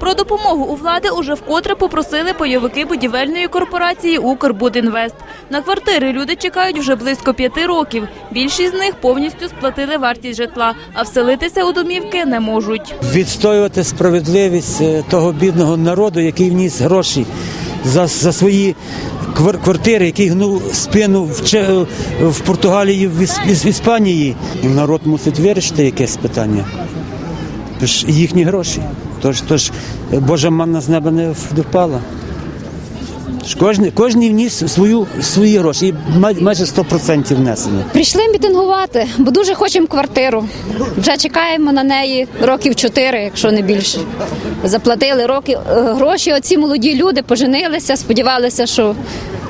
Про допомогу у влади уже вкотре попросили бойовики будівельної корпорації «Укрбудінвест». На квартири люди чекають вже близько п'яти років. Більшість з них повністю сплатили вартість житла, а вселитися у домівки не можуть. відстоювати справедливість е, того бідного народу, який вніс гроші за, за свої квар- квартири, який гнув спину в, в Португалії, в Іспанії. Народ мусить вирішити якесь питання. Їхні гроші. Тож, е, Божа манна з неба не впала. Кожен, кожен вніс свою, свої гроші, і май- майже 100% внесено. Прийшли мітингувати, бо дуже хочемо квартиру. Вже чекаємо на неї років чотири, якщо не більше. Заплатили роки е, гроші. Оці молоді люди поженилися, сподівалися, що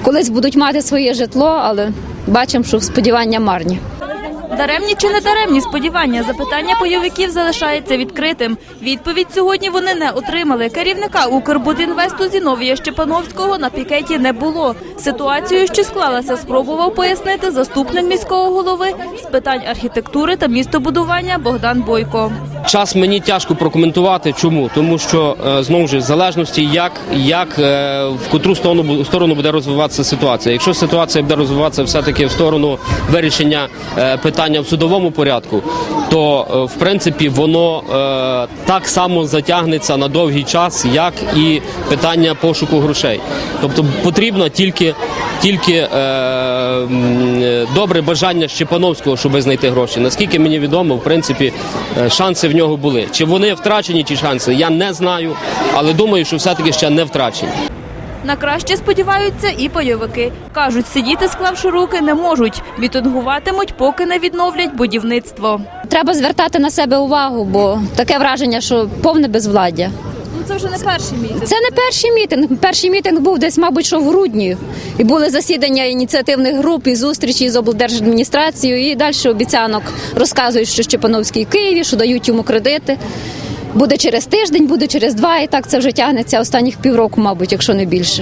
колись будуть мати своє житло, але бачимо, що сподівання марні. Даремні чи не даремні сподівання запитання бойовиків залишається відкритим. Відповідь сьогодні вони не отримали. Керівника Укрбудінвесту Зіновія Щепановського на пікеті не було. Ситуацію, що склалася, спробував пояснити заступник міського голови з питань архітектури та містобудування Богдан Бойко. Час мені тяжко прокоментувати. Чому? Тому що е, знову ж в залежності, як, як е, в котру сторону сторону буде розвиватися ситуація. Якщо ситуація буде розвиватися все-таки в сторону вирішення е, питання в судовому порядку, то е, в принципі воно е, так само затягнеться на довгий час, як і питання пошуку грошей. Тобто потрібно тільки, тільки е, е, добре бажання Щепановського, щоб знайти гроші. Наскільки мені відомо, в принципі, шанси в нього були. Чи вони втрачені, ті шанси, я не знаю, але думаю, що все-таки ще не втрачені. На краще сподіваються і бойовики. Кажуть, сидіти склавши руки не можуть. Мітингуватимуть, поки не відновлять будівництво. Треба звертати на себе увагу, бо таке враження, що повне безвладдя. Ну це вже не перший місяць. Це не перший мітинг. Перший мітинг був десь, мабуть, що в грудні. І були засідання ініціативних груп і зустрічі з облдержадміністрацією. І далі обіцянок розказують, що Щепановський в Києві, що дають йому кредити. Буде через тиждень, буде через два, і так це вже тягнеться останніх півроку, мабуть, якщо не більше.